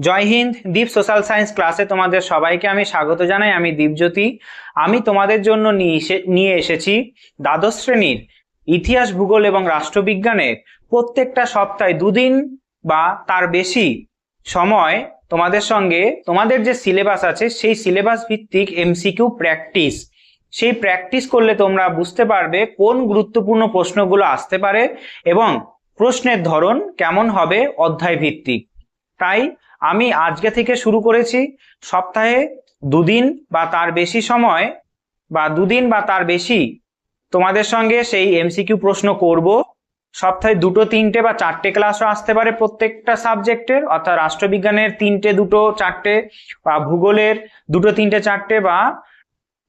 জয় Hind, Deep social science ক্লাসে তোমাদের সবাইকে আমি স্বাগত জানাই, আমি দীপজ্যোতি। আমি তোমাদের জন্য নিয়ে এসে- নিয়ে এসেছি দ্বাদশ শ্রেণির ইতিহাস, ভূগোল এবং রাষ্ট্রবিজ্ঞানের প্রত্যেকটা সপ্তাহে দুদিন বা তার বেশি সময় তোমাদের সঙ্গে তোমাদের যে সিলেবাস আছে, সেই সিলেবাস ভিত্তিক এমসিকিউ প্র্যাকটিস। সেই প্র্যাকটিস করলে তোমরা বুঝতে পারবে কোন গুরুত্বপূর্ণ প্রশ্নগুলো আসতে পারে এবং প্রশ্নের ধরন কেমন হবে অধ্যায় ভিত্তিক। তাই আমি আজকে থেকে শুরু করেছি। সপ্তাহে দুদিন বা তার বেশি সময় বা দুদিন বা তার বেশি তোমাদের সঙ্গে সেই এমসিকিউ প্রশ্ন করব। সপ্তাহে দুটো, তিনটে বা চারটে ক্লাসও আসতে পারে প্রত্যেকটা সাবজেক্টের অর্থাৎ রাষ্ট্রবিজ্ঞানের তিনটে, দুটো, চারটে বা ভূগোলের দুটো, তিনটে, চারটে বা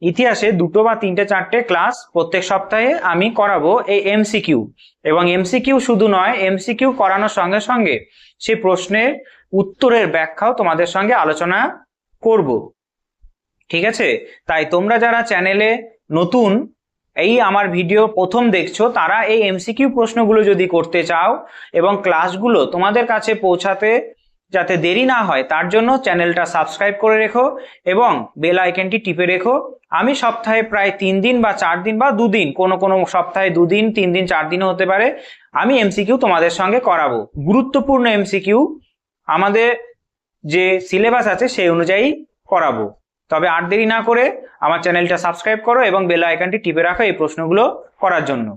ইতিহাসে দুটো বা তিনটে, চারটে ক্লাস প্রত্যেক সপ্তাহে আমি করাবো এই এমসিকিউ এবং এমসিকিউ শুধু নয় এমসিকিউ করানোর সঙ্গে সঙ্গে সেই প্রশ্নের উত্তরের ব্যাখ্যাও তোমাদের সঙ্গে আলোচনা করব। ঠিক আছে? তাই তোমরা যারা চ্যানেলে নতুন, এই আমার ভিডিও প্রথম দেখছ, তারা এই এমসিকিউ প্রশ্নগুলো যদি করতে চাও এবং ক্লাসগুলো তোমাদের কাছে পৌঁছাতে যাতে দেরি না হয়, তার জন্য চ্যানেলটা সাবস্ক্রাইব করে রেখো এবং বেল আইকনটি টিপে রেখো। আমি সপ্তাহে প্রায় তিন দিন বা চার দিন বা দুদিন, কোনো কোনো সপ্তাহে দুদিন, তিন দিন, চার দিনও হতে পারে, আমি এমসিকিউ তোমাদের সঙ্গে করাবো। গুরুত্বপূর্ণ এমসিকিউ আমাদের যে সিলেবাস আছে সেই অনুযায়ী করাবো। তবে আর দেরি না করে আমার চ্যানেলটা সাবস্ক্রাইব করো এবং বেল আইকনটি টিপে রাখো এই প্রশ্নগুলো করার জন্য।